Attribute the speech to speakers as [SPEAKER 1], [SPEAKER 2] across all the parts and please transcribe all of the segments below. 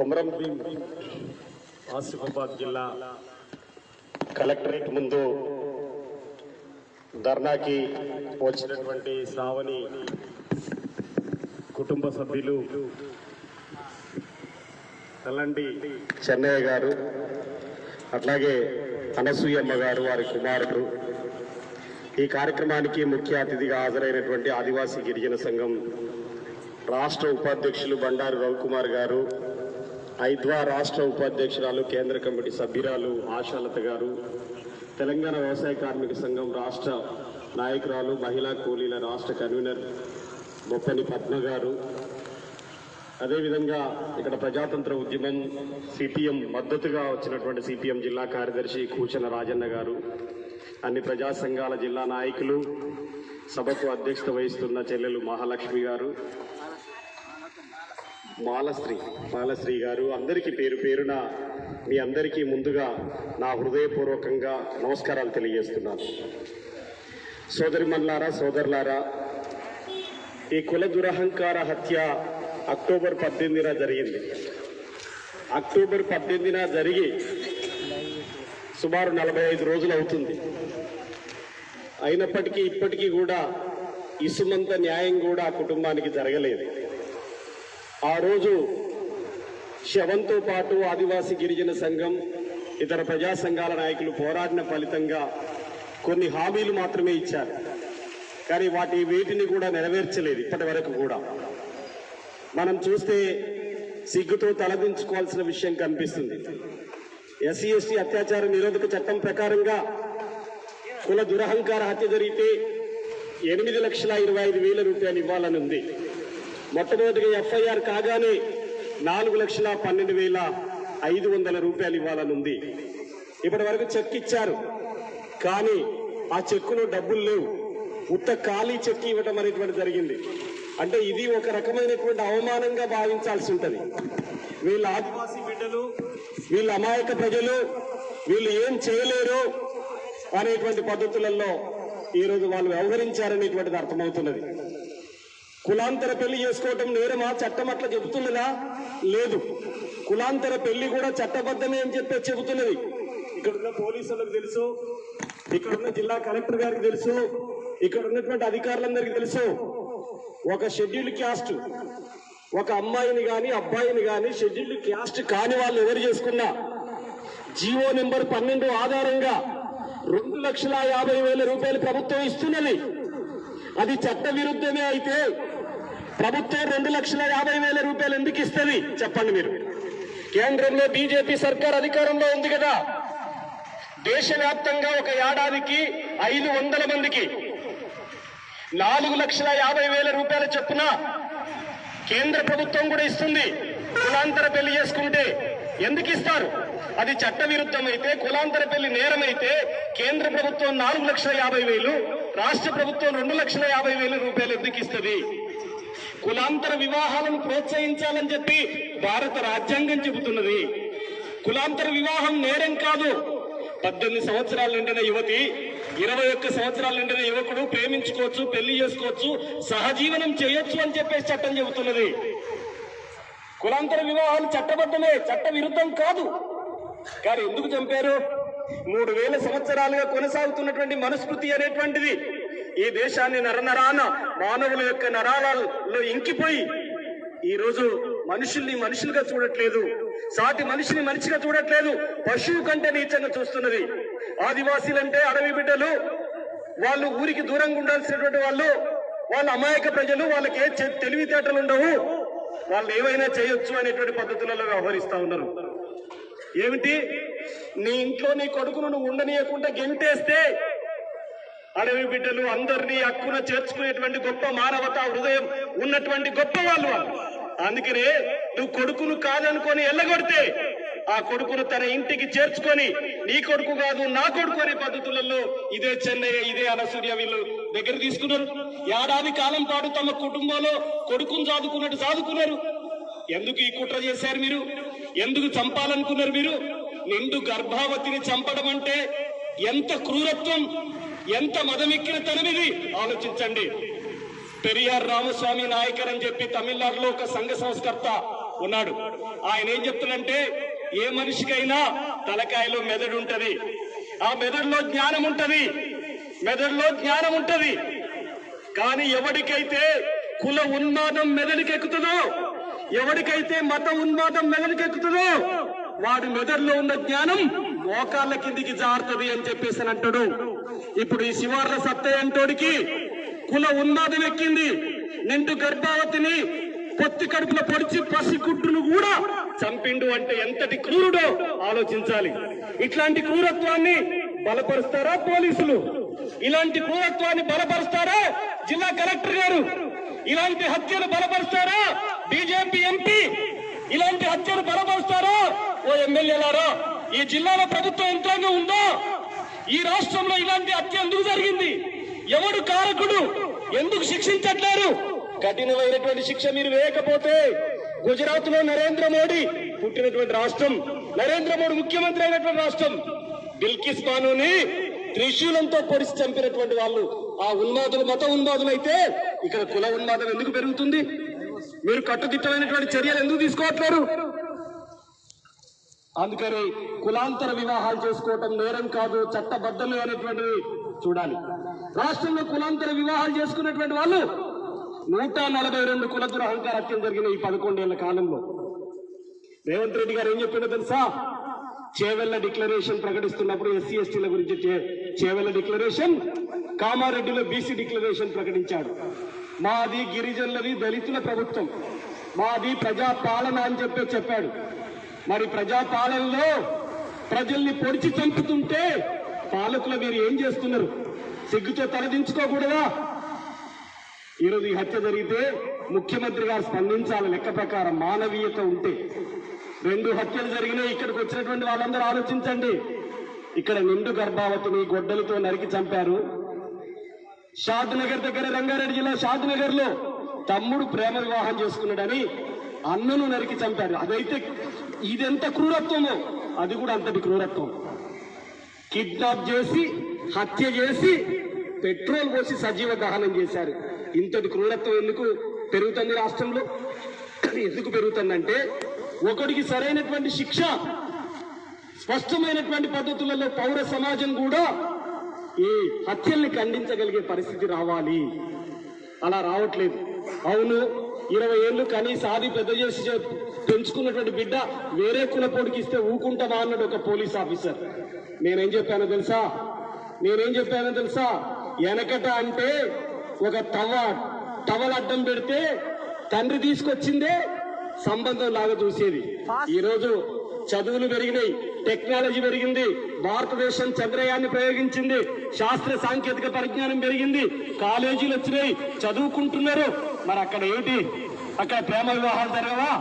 [SPEAKER 1] కొమరం భీం ఆసిఫాబాద్ జిల్లా కలెక్టరేట్ ముందు ధర్నాకి వచ్చినటువంటి శ్రావణి కుటుంబ సభ్యులు తెల్లండి. చెన్నయ్య గారు అట్లాగే అనసూయమ్మ గారు వారి కుమారుడు. ఈ కార్యక్రమానికి ముఖ్య అతిథిగా హాజరైనటువంటి ఆదివాసీ గిరిజన సంఘం రాష్ట్ర ఉపాధ్యక్షులు బండారు రవికుమార్ గారు ఐద్వా రాష్ట్ర ఉపాధ్యక్షురాలు కేంద్ర కమిటీ సభ్యురాలు ఆశాలత గారు తెలంగాణ వ్యవసాయ కార్మిక సంఘం రాష్ట్ర నాయకురాలు మహిళా కూలీల రాష్ట్ర కన్వీనర్ బొప్పని పద్మ గారు. అదేవిధంగా ఇక్కడ ప్రజాతంత్ర ఉద్యమం సిపిఎం మద్దతుగా వచ్చినటువంటి సిపిఎం జిల్లా కార్యదర్శి కూచన రాజన్న గారు అన్ని ప్రజా సంఘాల జిల్లా నాయకులు సభకు అధ్యక్షత వహిస్తున్న చెల్లెలు మహాలక్ష్మి గారు మాలశ్రీ మాలశ్రీ గారు అందరికీ పేరు పేరున మీ అందరికీ ముందుగా నా హృదయపూర్వకంగా నమస్కారాలు తెలియజేస్తున్నాను. సోదరిమన్లారా సోదరులారా ఈ కుల దురహంకార హత్య అక్టోబర్ పద్దెనిమిదిన జరిగింది. అక్టోబర్ పద్దెనిమిదిన జరిగి సుమారు నలభై ఐదు రోజులు అవుతుంది. అయినప్పటికీ ఇప్పటికీ కూడా ఇసుమంత న్యాయం కూడా ఆ కుటుంబానికి జరగలేదు. ఆ రోజు శవంతో పాటు ఆదివాసీ గిరిజన సంఘం ఇతర ప్రజా సంఘాల నాయకులు పోరాడిన ఫలితంగా కొన్ని హామీలు మాత్రమే ఇచ్చారు. కానీ వాటి వీటిని కూడా నెరవేర్చలేదు ఇప్పటి వరకు కూడా. మనం చూస్తే సిగ్గుతో తలదించుకోవాల్సిన విషయం కనిపిస్తుంది. ఎస్సీ ఎస్టీ అత్యాచార నిరోధక చట్టం ప్రకారంగా కుల దురహంకార హత్య జరిగితే ఎనిమిది లక్షల ఇరవై ఐదు వేల రూపాయలు ఇవ్వాలని ఉంది మొట్టమొదటిగా ఎఫ్ఐఆర్ కాగానే నాలుగు లక్షల పన్నెండు వేల ఐదు వందల రూపాయలు ఇవ్వాలని ఉంది ఇప్పటి వరకు చెక్ ఇచ్చారు. కానీ ఆ చెక్కులో డబ్బులు లేవు. ఉత్త ఖాళీ చెక్ ఇవ్వటం అనేటువంటి జరిగింది. అంటే ఇది ఒక రకమైనటువంటి అవమానంగా భావించాల్సి ఉంటది. వీళ్ళ ఆదివాసీ బిడ్డలు వీళ్ళ అమాయక ప్రజలు వీళ్ళు ఏం చేయలేరు అనేటువంటి పద్ధతులలో ఈరోజు వాళ్ళు వ్యవహరించారనేటువంటిది అర్థమవుతున్నది. కులాంతర పెళ్ళి చేసుకోవటం నేరమా? చట్టం అట్లా చెబుతున్నదా? లేదు. కులాంతర పెళ్ళి కూడా చట్టబద్ధమే అని చెప్పి చెబుతున్నది. ఇక్కడ ఉన్న పోలీసులకు తెలుసు ఇక్కడ ఉన్న జిల్లా కలెక్టర్ గారికి తెలుసు ఇక్కడ ఉన్నటువంటి అధికారులందరికీ తెలుసు. ఒక షెడ్యూల్డ్ క్యాస్ట్ ఒక అమ్మాయిని కానీ అబ్బాయిని కానీ షెడ్యూల్డ్ క్యాస్ట్ కాని వాళ్ళు ఎవరు చేసుకున్నా? జీవో నెంబర్ పన్నెండు ఆధారంగా రెండు లక్షల యాభై వేల రూపాయలు ప్రభుత్వం ఇస్తున్నది. అది చట్ట విరుద్ధమే అయితే ప్రభుత్వం రెండు లక్షల యాభై వేల రూపాయలు ఎందుకు ఇస్తుంది? చెప్పండి మీరు. కేంద్రంలో బీజేపీ సర్కార్ అధికారంలో ఉంది కదా. దేశవ్యాప్తంగా ఒక ఏడాదికి ఐదు వందల మందికి నాలుగు లక్షల యాభై వేల రూపాయల చొప్పున కేంద్ర ప్రభుత్వం కూడా ఇస్తుంది. కులాంతర పెళ్ళి చేసుకుంటే ఎందుకు ఇస్తారు? అది చట్టవిరుద్ధమైతే కులాంతర పెళ్ళి నేరమైతే కేంద్ర ప్రభుత్వం నాలుగు లక్షల యాభై వేలు రాష్ట్ర ప్రభుత్వం రెండు లక్షల యాభై వేల రూపాయలు ఎందుకు ఇస్తుంది? కులాంతర వివాహాలను ప్రోత్సహించాలని చెప్పి భారత రాజ్యాంగం చెబుతున్నది. కులాంతర వివాహం నేరం కాదు. పద్దెనిమిది సంవత్సరాలు నిండిన యువతి ఇరవై ఒక్క సంవత్సరాలు నిండిన యువకుడు ప్రేమించుకోవచ్చు పెళ్ళి చేసుకోవచ్చు సహజీవనం చేయొచ్చు అని చెప్పేసి చట్టం చెబుతున్నది. కులాంతర వివాహాలు చట్టబద్ధమే చట్ట విరుద్ధం కాదు. కానీ ఎందుకు చంపారు? మూడు వేల సంవత్సరాలుగా కొనసాగుతున్నటువంటి మనుస్మృతి అనేటువంటిది. ఈ దేశాన్ని నరనరాన మానవుల యొక్క నరాలలో ఇంకిపోయి ఈ రోజు మనుషుల్ని మనుషులుగా చూడట్లేదు. సాటి మనిషిని మనిషిగా చూడట్లేదు. పశువు కంటే నీచంగా చూస్తున్నది. ఆదివాసీలంటే అడవి బిడ్డలు. వాళ్ళు ఊరికి దూరంగా ఉండాల్సినటువంటి వాళ్ళు వాళ్ళ అమాయక ప్రజలు వాళ్ళకి ఏ తెలివితేటలు ఉండవు. వాళ్ళు ఏమైనా చేయొచ్చు అనేటువంటి పద్ధతులలో వ్యవహరిస్తా ఉన్నారు. ఏమిటి? నీ ఇంట్లో నీ కొడుకును నువ్వు ఉండనీయకుండా గెంటేస్తే అడవి బిడ్డలు అందరినీ హక్కున చేర్చుకునేటువంటి గొప్ప మానవత హృదయం ఉన్నటువంటి గొప్ప వాళ్ళు అందుకనే నువ్వు కొడుకును కాదనుకొని ఎల్లగొడితే ఆ కొడుకును తన ఇంటికి చేర్చుకొని నీ కొడుకు కాదు నా కొడుకు అనే పద్ధతులలో ఇదే చెన్నై ఇదే అనసూర్య వీళ్ళు దగ్గర తీసుకున్నారు. ఏడాది కాలం పాటు తమ కుటుంబంలో కొడుకును సాదుకున్నట్టు సాదుకున్నారు ఎందుకు ఈ కుట్ర చేశారు మీరు? ఎందుకు చంపాలనుకున్నారు మీరు? నిండు గర్భావతిని చంపడం అంటే ఎంత క్రూరత్వం ఎంత మదమెక్కిన తనమిది? ఆలోచించండి. పెరియార్ రామస్వామి నాయకర్ అని చెప్పి తమిళనాడులో ఒక సంఘ సంస్కర్త ఉన్నాడు. ఆయన ఏం చెప్తున్నాడంటే ఏ మనిషికైనా తలకాయలో మెదడు ఉంటది ఆ మెదడులో జ్ఞానం ఉంటది మెదడులో జ్ఞానం ఉంటది కానీ ఎవరికైతే కుల ఉన్మాదం మెదడుకెక్కుతుందో ఎవరికైతే మత ఉన్మాదం మెదడుకెక్కుతుందో వాడి మెదడులో ఉన్న జ్ఞానం మోకాళ్ళ కిందికి జారుతుంది అని చెప్పేసి అంటాడు. ఇప్పుడు ఈ శివార్ల సత్తయ్య అంటోడికి కుల ఉన్మాదం ఎక్కింది నిండు గర్భావతిని పొత్తి కడుపులో పొడిచి పసిగుడ్డును కూడా చంపిండు అంటే ఎంతటి క్రూరుడో ఆలోచించాలి. ఇట్లాంటి క్రూరత్వాన్ని బలపరుస్తారా పోలీసులు? ఇలాంటి క్రూరత్వాన్ని బలపరుస్తారా జిల్లా కలెక్టర్ గారు? ఇలాంటి హత్యలు బలపరుస్తారా బీజేపీ ఎంపీ? ఇలాంటి హత్యలు బలపరుస్తారా ఓ ఎమ్మెల్యేలారా ఈ జిల్లాలో ప్రభుత్వ యంత్రాంగం ఉందా? ఈ రాష్ట్రంలో ఇలాంటి హత్య ఎందుకు జరిగింది? ఎవడు కారకుడు? ఎందుకు శిక్షించట్లేరు? కఠినమైనటువంటి శిక్ష మీరు వేయకపోతే గుజరాత్లో నరేంద్ర మోడీ పుట్టినటువంటి రాష్ట్రం నరేంద్ర మోడీ ముఖ్యమంత్రి అయినటువంటి రాష్ట్రం. బిల్కిస్ బానుని త్రిశూలంతో పొడిచి చంపినటువంటి వాళ్ళు ఆ ఉన్మాదులు మత ఉన్మాదులు అయితే ఇక్కడ కుల ఉన్మాదం ఎందుకు పెరుగుతుంది? మీరు కట్టుదిట్టమైనటువంటి చర్యలు ఎందుకు తీసుకోవట్లేరు? అందుకని కులాంతర వివాహాలు చేసుకోవటం నేరం కాదు చట్టబద్ధమే అనేటువంటివి చూడాలి. రాష్ట్రంలో కులాంతర వివాహాలు చేసుకున్నటువంటి వాళ్ళు నూట నలభై రెండు కుల దురహంకార హత్యలు జరిగిన ఈ పదకొండేళ్ళ కాలంలో. రేవంత్ రెడ్డి గారు ఏం చెప్పిండో తెలుసా? చేవెళ్ళ డిక్లరేషన్ ప్రకటిస్తున్నప్పుడు ఎస్సీ ఎస్టీల గురించి చే- చేవెళ్ళ డిక్లరేషన్ కామారెడ్డిలో బీసీ డిక్లరేషన్ ప్రకటించాడు. మాది గిరిజనులది దళితుల ప్రభుత్వం. మాది ప్రజా పాలన అని చెప్పి చెప్పాడు. మరి ప్రజాపాలనలో ప్రజల్ని పొడిచి చంపుతుంటే పాలకులు మీరు ఏం చేస్తున్నారు? సిగ్గుతో తలదించుకోకూడదా? ఈరోజు ఈ హత్య జరిగితే ముఖ్యమంత్రి గారు స్పందించాలి లెక్క ప్రకారం మానవీయత ఉంటే. రెండు హత్యలు జరిగినాయి ఇక్కడికి వచ్చినటువంటి వాళ్ళందరూ ఆలోచించండి. ఇక్కడ నిండు గర్భావతిని గొడ్డలతో నరికి చంపారు. షాద్ నగర్ దగ్గర రంగారెడ్డి జిల్లా షాద్ నగర్లో తమ్ముడు ప్రేమ వివాహం చేసుకున్నాడని అన్నను నరికి చంపారు. అదైతే ఇదెంత క్రూరత్వమో? అది కూడా అంతటి క్రూరత్వం. కిడ్నాప్ చేసి హత్య చేసి పెట్రోల్ పోసి సజీవ దహనం చేశారు. ఇంతటి క్రూరత్వం ఎందుకు పెరుగుతుంది రాష్ట్రంలో? ఎందుకు పెరుగుతుందంటే ఒకడికి సరైనటువంటి శిక్ష స్పష్టమైనటువంటి పద్ధతులలో పౌర సమాజం కూడా ఈ హత్యల్ని ఖండించగలిగే పరిస్థితి రావాలి. అలా రావట్లేదు. అవును ఇరవై ఏళ్ళు కనీస ఆది పెద్ద చేసి పెంచుకున్నటువంటి బిడ్డ వేరే కులపోడికి ఇస్తే ఊకుంటామా అన్నాడు ఒక పోలీస్ ఆఫీసర్. నేనేం చెప్పానో తెలుసా? నేనేం చెప్పానో తెలుసా? వెనకట అంటే ఒక తవ టవల్ అడ్డం పెడితే తండ్రి తీసుకొచ్చిందే సంబంధం లాగా చూసేది. ఈ రోజు చదువులు పెరిగినాయి టెక్నాలజీ పెరిగింది భారతదేశం చంద్రయాన్ని ప్రయోగించింది శాస్త్ర సాంకేతిక పరిజ్ఞానం పెరిగింది కాలేజీలు వచ్చినాయి చదువుకుంటున్నారు. మరి అక్కడ ఏంటి? అక్కడ ప్రేమ వివాహాలు జరగవా?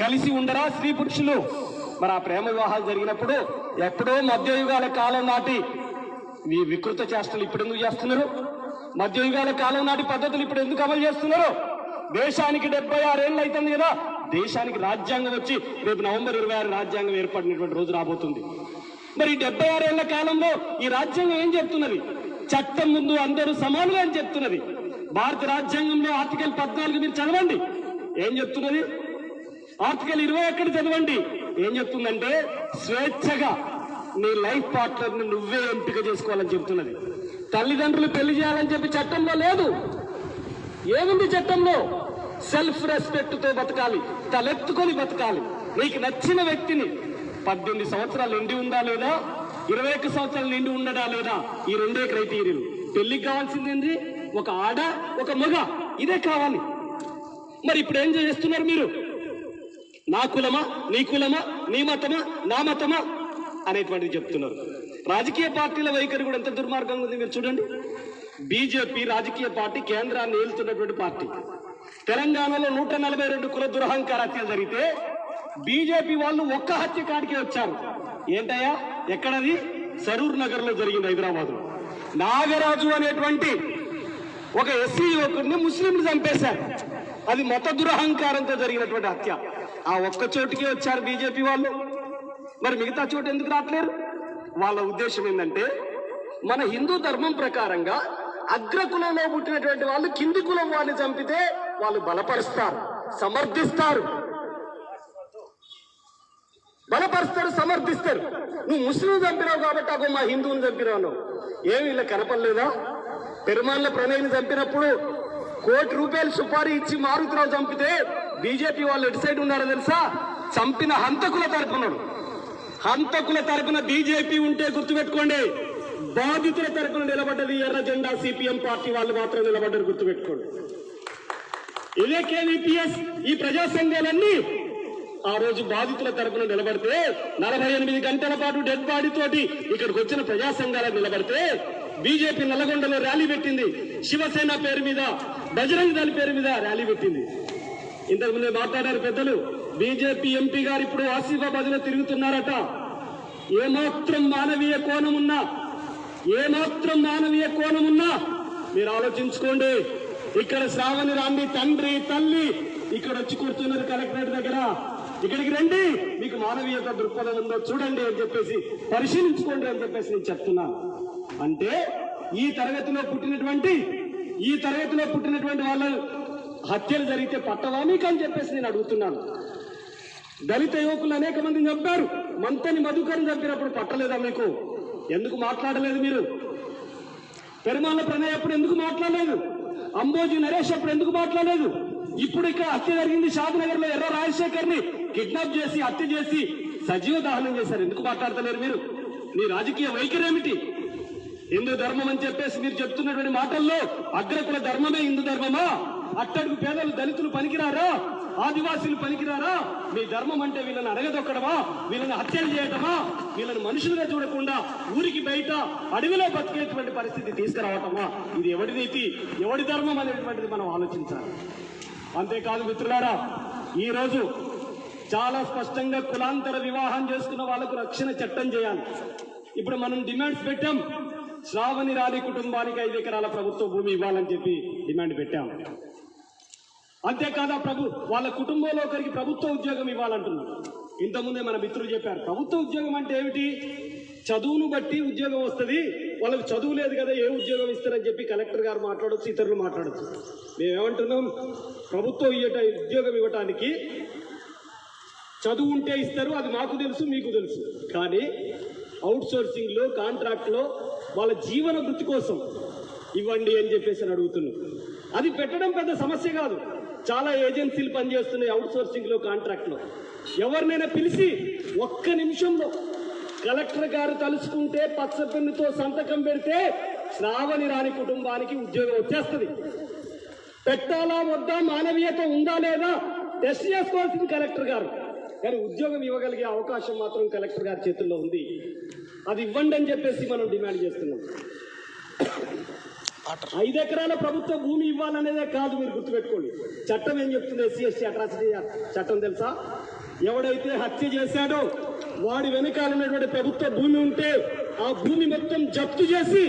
[SPEAKER 1] కలిసి ఉండరా స్త్రీ పురుషులు? మరి ఆ ప్రేమ వివాహాలు జరిగినప్పుడు ఎప్పుడో మధ్యయుగాల కాలం నాటి మీ వికృత చేష్టలు ఇప్పుడు ఎందుకు చేస్తున్నారు? మధ్యయుగాల కాలం నాటి పద్ధతులు ఇప్పుడు ఎందుకు అమలు చేస్తున్నారు? దేశానికి డెబ్బై ఆరేళ్ళు అవుతుంది కదా. దేశానికి రాజ్యాంగం వచ్చి రేపు నవంబర్ ఇరవై ఆరు రాజ్యాంగం ఏర్పడినటువంటి రోజు రాబోతుంది. మరి ఈ డెబ్బై ఆరేళ్ళ కాలంలో ఈ రాజ్యాంగం ఏం చెప్తున్నది? చట్టం ముందు అందరూ సమానులు అని చెప్తున్నది. భారత రాజ్యాంగంలో ఆర్టికల్ పద్నాలుగు మీరు చదవండి. ఏం చెప్తున్నది? ఆర్టికల్ ఇరవై ఒకటి చదవండి. ఏం చెప్తుందంటే స్వేచ్ఛగా నీ లైఫ్ పార్ట్నర్ని నువ్వే ఎంపిక చేసుకోవాలని చెప్తున్నది. తల్లిదండ్రులు పెళ్ళి చేయాలని చెప్పి చట్టంలో లేదు. ఏముంది చట్టంలో? సెల్ఫ్ రెస్పెక్ట్తో బతకాలి తలెత్తుకొని బతకాలి. నీకు నచ్చిన వ్యక్తిని పద్దెనిమిది సంవత్సరాలు నిండి ఉందా లేదా? ఇరవై ఒక్క సంవత్సరాలు నిండి ఉండడా లేదా? ఈ రెండే క్రైటీరియలు. పెళ్ళికి కావాల్సింది ఏంది? ఒక ఆడ ఒక మగ. ఇదే కావాలి. మరి ఇప్పుడు ఏం చేస్తున్నారు మీరు? నా కులమా నీ కులమా నీ మతమా నా మతమా అనేటువంటిది చెప్తున్నారు. రాజకీయ పార్టీల వైఖరి కూడా ఎంత దుర్మార్గంగా ఉంది మీరు చూడండి. బీజేపీ రాజకీయ పార్టీ కేంద్రాన్ని ఏలుతున్నటువంటి పార్టీ. తెలంగాణలో నూట నలభై రెండు కుల దురహంకార హత్యలు జరిగితే బీజేపీ వాళ్ళు ఒక్క హత్య కాడికి వచ్చారు. ఏంటయ్యా? ఎక్కడది? సరూర్ నగర్లో జరిగింది హైదరాబాద్లో నాగరాజు అనేటువంటి ఒక ఎస్సీ యువకుడిని ముస్లింలు చంపేశారు. అది మత దురహంకారంతో జరిగినటువంటి హత్య. ఆ ఒక్క చోటుకే వచ్చారు బీజేపీ వాళ్ళు. మరి మిగతా చోటు ఎందుకు రావట్లేరు వాళ్ళ ఉద్దేశం ఏంటంటే మన హిందూ ధర్మం ప్రకారంగా అగ్రకులంలో పుట్టినటువంటి వాళ్ళు కింది కులం వాళ్ళని చంపితే వాళ్ళు బలపరుస్తారు సమర్థిస్తారు. బలపరుస్తారు సమర్థిస్తారు. నువ్వు ముస్లిం చంపినావు కాబట్టి అగో మా హిందువుని చంపినావు ఏమి ఇలా కనపడలేదా? పెరుమాళ్ళ ప్రణయ్ని చంపినప్పుడు కోటి రూపాయలు సుపారీ ఇచ్చి మారుతిరావు చంపితే బీజేపీ వాళ్ళు ఎటు సైడ్ ఉన్నారో తెలుసా? చంపిన హంతకుల తరపునడు హంతకుల తరపున బీజేపీ ఉంటే గుర్తుపెట్టుకోండి. బాధితుల తరపున నిలబడ్డది ఎర్ర జెండా సిపిఎం పార్టీ వాళ్ళు మాత్రం నిలబడ్డారు గుర్తుపెట్టుకోండి. ఇదే కేవీపీఎస్ ఈ ప్రజా సంఘాలన్నీ ఆ రోజు బాధితుల తరపున నిలబడితే నలభై ఎనిమిది గంటల పాటు డెడ్ బాడీ తోటి ఇక్కడికి వచ్చిన ప్రజాసంఘాలను నిలబడితే బీజేపీ నల్లగొండలో ర్యాలీ పెట్టింది. శివసేన పేరు మీద బజరంగ్ దళ పేరు మీద ర్యాలీ పెట్టింది. ఇంతకు ముందే మాట్లాడారు పెద్దలు బీజేపీ ఎంపీ గారు ఇప్పుడు ఆసిఫాబాద్లో తిరుగుతున్నారట. ఏమాత్రం మానవీయ కోణం ఉన్నా ఏమాత్రం మానవీయ కోణం ఉన్నా మీరు ఆలోచించుకోండి. ఇక్కడ శ్రావణి రాండి తండ్రి తల్లి ఇక్కడ వచ్చి కూర్చున్నారు కలెక్టరేట్ దగ్గర. ఇక్కడికి రండి మీకు మానవీయత దృక్పథం ఉందో చూడండి అని చెప్పేసి పరిశీలించుకోండి అని చెప్పేసి నేను చెప్తున్నాను. అంటే ఈ తరగతిలో పుట్టినటువంటి ఈ తరగతిలో పుట్టినటువంటి వాళ్ళ హత్యలు జరిగితే పట్టవా మీకు అని చెప్పేసి నేను అడుగుతున్నాను. దళిత యువకులు అనేక మందిని చంపారు. మంతని మధుకరం చంపినప్పుడు పట్టలేదా మీకు? ఎందుకు మాట్లాడలేదు మీరు? పెరుమాళ్ళ ప్రణయ్ అప్పుడు ఎందుకు మాట్లాడలేదు? అంబోజీ నరేష్ అప్పుడు ఎందుకు మాట్లాడలేదు? ఇప్పుడు ఇక్కడ హత్య జరిగింది షాద్నగర్లో ఎర్ర రాజశేఖర్ని కిడ్నాప్ చేసి హత్య చేసి సజీవ దహనం చేశారు. ఎందుకు మాట్లాడతలేరు మీరు? మీ రాజకీయ వైఖరి ఏమిటి? హిందూ ధర్మం అని చెప్పేసి మీరు చెప్తున్నటువంటి మాటల్లో అగ్రకుల ధర్మమే హిందూ ధర్మమా? అట్టడుగు పేదలు దళితులు పనికిరారా? ఆదివాసీలు పనికిరారా? మీ ధర్మం అంటే వీళ్ళని అడగదొక్కడమా వీళ్ళని హత్యలు చేయటమా? వీళ్ళని మనుషులుగా చూడకుండా ఊరికి బయట అడవిలో బతికేటువంటి పరిస్థితి తీసుకురావటమా? ఇది ఎవడి నీతి? ఎవడి ధర్మం అనేటువంటిది మనం ఆలోచించాలి. అంతేకాదు మిత్రులారా ఈ రోజు చాలా స్పష్టంగా కులాంతర వివాహం చేసుకున్న వాళ్ళకు రక్షణ చట్టం చేయాలి. ఇప్పుడు మనం డిమాండ్స్ పెట్టాం. శ్రావణి రాణి కుటుంబానికి ఐదు ఎకరాల ప్రభుత్వ భూమి ఇవ్వాలని చెప్పి డిమాండ్ పెట్టాం. అంతేకాదు ప్రభు వాళ్ళ కుటుంబంలో ఒకరికి ప్రభుత్వ ఉద్యోగం ఇవ్వాలంటున్నారు. ఇంతకుముందే మన మిత్రులు చెప్పారు ప్రభుత్వ ఉద్యోగం అంటే ఏమిటి? చదువును బట్టి ఉద్యోగం వస్తుంది వాళ్ళకి చదువు లేదు కదా ఏ ఉద్యోగం ఇస్తారని చెప్పి కలెక్టర్ గారు మాట్లాడచ్చు ఇతరులు మాట్లాడచ్చు. మేమేమంటున్నాం? ప్రభుత్వం ఇయ్యట ఉద్యోగం ఇవ్వటానికి చదువు ఉంటే ఇస్తారు అది మాకు తెలుసు మీకు తెలుసు. కానీ అవుట్ కాంట్రాక్ట్లో వాళ్ళ జీవన వృత్తి కోసం ఇవ్వండి అని చెప్పేసి అని అడుగుతున్నాం అది పెట్టడం పెద్ద సమస్య కాదు. చాలా ఏజెన్సీలు పనిచేస్తున్నాయి అవుట్ సోర్సింగ్లో కాంట్రాక్ట్లో ఎవరినైనా పిలిచి ఒక్క నిమిషంలో కలెక్టర్ గారు తలుచుకుంటే పచ్చపెన్నుతో సంతకం పెడితే శ్రావణి రాని కుటుంబానికి ఉద్యోగం వచ్చేస్తుంది. పెట్టాలా వద్దా మానవీయత ఉందా లేదా టెస్ట్ చేసుకోవాల్సింది కలెక్టర్ గారు. కానీ ఉద్యోగం ఇవ్వగలిగే అవకాశం మాత్రం కలెక్టర్ గారి చేతుల్లో ఉంది. అది ఇవ్వండి అని చెప్పేసి మనం డిమాండ్ చేస్తున్నాం. ఐదు ఎకరాల ప్రభుత్వ భూమి ఇవ్వాలనేదే కాదు మీరు గుర్తుపెట్టుకోండి. చట్టం ఏం చెప్తుంది? ఎస్సీ ఎస్టీ అట్రాసిటీ చట్టం తెలుసా? ఎవడైతే హత్య చేశాడో వాడి వెనకాల ఉన్నటువంటి ప్రభుత్వ భూమి ఉంటే ఆ భూమి మొత్తం జప్తు చేసి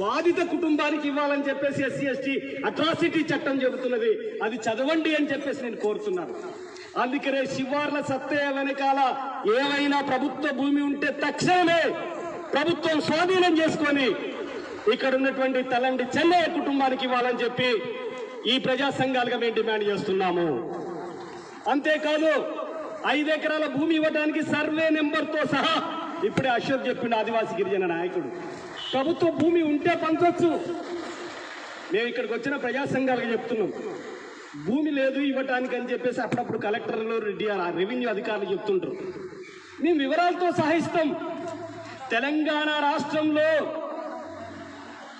[SPEAKER 1] బాధిత కుటుంబానికి ఇవ్వాలని చెప్పేసి ఎస్సీ ఎస్టీ అట్రాసిటీ చట్టం చెబుతున్నది. అది చదవండి అని చెప్పేసి నేను కోరుతున్నాను. అందుకనే శివార్ల సత్య వెనకాల ఏమైనా ప్రభుత్వ భూమి ఉంటే తక్షణమే ప్రభుత్వం స్వాధీనం చేసుకొని ఇక్కడ ఉన్నటువంటి తలండి చెన్నయ్య కుటుంబానికి ఇవ్వాలని చెప్పి ఈ ప్రజా సంఘాలుగా మేము డిమాండ్ చేస్తున్నాము. అంతేకాదు ఐదు ఎకరాల భూమి ఇవ్వడానికి సర్వే నెంబర్తో సహా ఇప్పుడే అశోక్ చెప్పిన ఆదివాసీ గిరిజన నాయకుడు ప్రభుత్వ భూమి ఉంటే పంచవచ్చు మేము ఇక్కడికి వచ్చిన ప్రజా సంఘాలకు చెప్తున్నాం. భూమి లేదు ఇవ్వటానికి అని చెప్పేసి అప్పుడప్పుడు కలెక్టర్లు రెడ్డి- రెవెన్యూ అధికారులు చెప్తుంటారు మేము వివరాలతో సహిస్తాం. తెలంగాణ రాష్ట్రంలో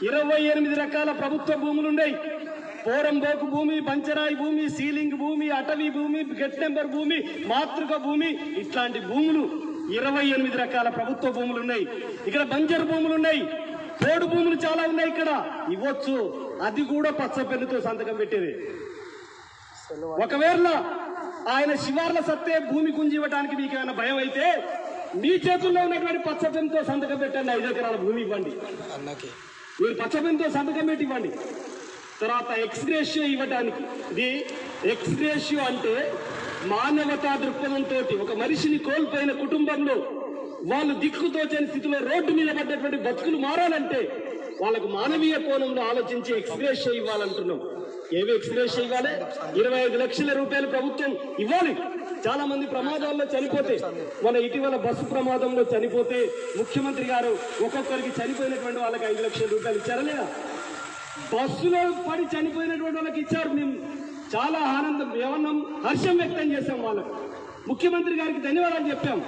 [SPEAKER 1] ఇరవై ఎనిమిది రకాల ప్రభుత్వ భూములు ఉన్నాయి. పోరంబోకు భూమి పంచరాయి భూమి సీలింగ్ భూమి అటవీ భూమి గెట్ నెంబర్ భూమి మాతృక భూమి ఇట్లాంటి భూములు ఇరవై ఎనిమిది రకాల ప్రభుత్వ భూములు ఉన్నాయి. ఇక్కడ బంజరు భూములు ఉన్నాయి. పోడు భూములు చాలా ఉన్నాయి ఇక్కడ. ఇవ్వచ్చు. అది కూడా పచ్చ పెన్నుతో సంతకం పెట్టేది. ఒకవేళ ఆయన శివార్ల సత్తే భూమి గుంజి ఇవ్వడానికి మీకు ఏమైనా భయం అయితే మీ చేతుల్లో ఉన్నటువంటి పచ్చ పెన్నుతో సంతకం పెట్టండి ఐదు ఎకరాల భూమి ఇవ్వండి. మీరు పచ్చబెంతో సంతకం పెట్టి ఇవ్వండి. తర్వాత ఎక్స్గ్రేషియో ఇవ్వడానికి ఇది ఎక్స్గ్రేషియో అంటే మానవతా దృక్పథంతో ఒక మనిషిని కోల్పోయిన కుటుంబంలో వాళ్ళు దిక్కుతోచని స్థితిలో రోడ్డు మీద పడ్డటువంటి బతుకులు మారాలంటే వాళ్ళకు మానవీయ కోణంలో ఆలోచించి ఎక్స్గ్రేషియో ఇవ్వాలంటున్నాం. ఏవి ఎక్స్ప్రెస్ ఇవ్వాలి ఇరవై ఐదు లక్షల రూపాయలు ప్రభుత్వం ఇవ్వాలి. చాలా మంది ప్రమాదాల్లో చనిపోతే మన ఇటీవల బస్సు ప్రమాదంలో చనిపోతే ముఖ్యమంత్రి గారు ఒక్కొక్కరికి చనిపోయినటువంటి వాళ్ళకి ఐదు లక్షల రూపాయలు ఇచ్చారా లేదా? బస్సులో పడి చనిపోయినటువంటి వాళ్ళకి ఇచ్చారు. మేము చాలా ఆనందం ఏమన్నాం హర్షం వ్యక్తం చేశాం వాళ్ళకు. ముఖ్యమంత్రి గారికి ధన్యవాదాలు చెప్పాం.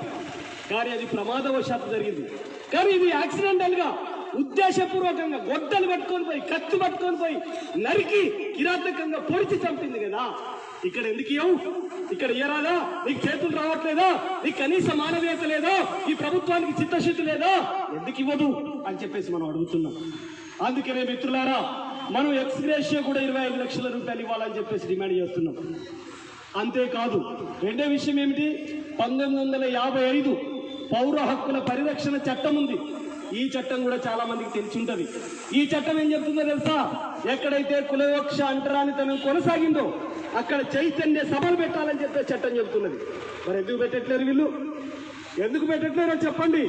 [SPEAKER 1] కానీ అది ప్రమాదవశాత్తు జరిగింది. కానీ ఇది యాక్సిడెంటల్గా ఉద్దేశపూర్వకంగా గొడ్డలు పట్టుకొని పోయి కత్తి పట్టుకొని పోయి నరికి కిరాతకంగా పొడిచి చంపింది కదా. ఇక్కడ ఎందుకు ఇవ్వు ఇక్కడ ఇయ్యరాదా? నీకు చేతులు రావట్లేదా? నీకు కనీస మానవీయత లేదా? ఈ ప్రభుత్వానికి చిత్తశుద్ధి లేదా? ఎందుకు ఇవ్వదు అని చెప్పేసి మనం అడుగుతున్నాం. అందుకనే మిత్రులారా మనం ఎక్స్గ్రేషియా కూడా ఇరవై ఐదు లక్షల రూపాయలు ఇవ్వాలని చెప్పేసి డిమాండ్ చేస్తున్నాం. అంతేకాదు రెండో విషయం ఏమిటి? పంతొమ్మిది వందల యాభై ఐదు పౌర హక్కుల పరిరక్షణ చట్టం ఉంది. ఈ చట్టం కూడా చాలా మందికి తెలిసి ఉంటది ఈ చట్టం ఏం చెప్తుందో తెలుసా? ఎక్కడైతే కులవక్ష అంటరానితనం కొనసాగిందో అక్కడ చైతన్య సభలు పెట్టాలని చెప్పే చట్టం చెబుతున్నది మరి ఎందుకు పెట్టట్లేరు వీళ్ళు? ఎందుకు పెట్టట్లేరో చెప్పండి.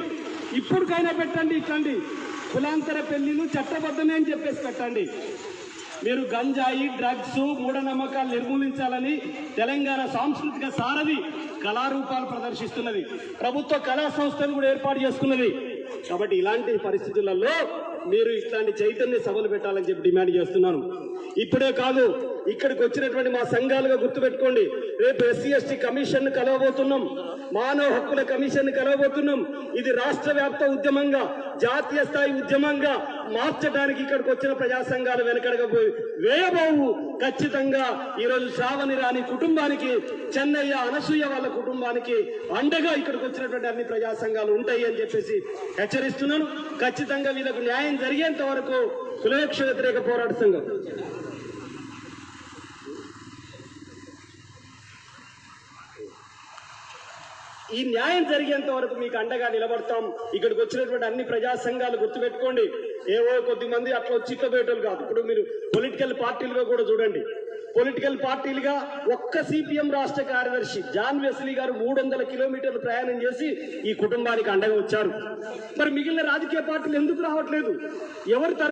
[SPEAKER 1] ఇప్పటికైనా పెట్టండి ఇట్లాంటి కులాంతర పెళ్ళిలు చట్టబద్ధమే అని చెప్పేసి పెట్టండి మీరు గంజాయి డ్రగ్స్ మూఢనమ్మకాలు నిర్మూలించాలని తెలంగాణ సాంస్కృతిక సారథి కళారూపాలు ప్రదర్శిస్తున్నది. ప్రభుత్వ కళా సంస్థను కూడా ఏర్పాటు చేసుకున్నది. కాబట్టి ఇలాంటి పరిస్థితులలో మీరు ఇట్లాంటి చైతన్య సభలు పెట్టాలని చెప్పి డిమాండ్ చేస్తున్నాను. ఇప్పుడే కాదు ఇక్కడికి వచ్చినటువంటి మా సంఘాలుగా గుర్తుపెట్టుకోండి. రేపు ఎస్సీ ఎస్టీ కమిషన్ కలవబోతున్నాం. మానవ హక్కుల కమిషన్ కలవబోతున్నాం. ఇది రాష్ట్ర వ్యాప్త ఉద్యమంగా జాతీయ స్థాయి ఉద్యమంగా మార్చడానికి ఇక్కడికి వచ్చిన ప్రజా సంఘాలు వెనకడకపోయి వేయబోవు. ఖచ్చితంగా ఈరోజు శ్రావణి రాణి కుటుంబానికి చెన్నయ్య అనసూయ వాళ్ళ కుటుంబానికి అండగా ఇక్కడికి వచ్చినటువంటి అన్ని ప్రజా సంఘాలు ఉంటాయి అని చెప్పేసి హెచ్చరిస్తున్నాను. ఖచ్చితంగా వీళ్ళకు న్యాయం జరిగేంత వరకు కులవక్ష వ్యతిరేక పోరాట సంఘం. ఈ న్యాయం జరిగేంత వరకు మీకు అండగా నిలబడతాం. ఇక్కడికి వచ్చినటువంటి అన్ని ప్రజా సంఘాలు గుర్తుపెట్టుకోండి. ఏవో కొద్ది మంది అట్లా చిక్కబేటలు కాదు. ఇప్పుడు మీరు పొలిటికల్ పార్టీలుగా కూడా చూడండి. పొలిటికల్ పార్టీలుగా ఒక్క సిపిఎం రాష్ట్ర కార్యదర్శి జాన్ వెస్లీ గారు మూడు వందల కిలోమీటర్లు ప్రయాణం చేసి ఈ కుటుంబానికి అండగా వచ్చారు. మరి మిగిలిన రాజకీయ పార్టీలు ఎందుకు రావట్లేదు? ఎవరు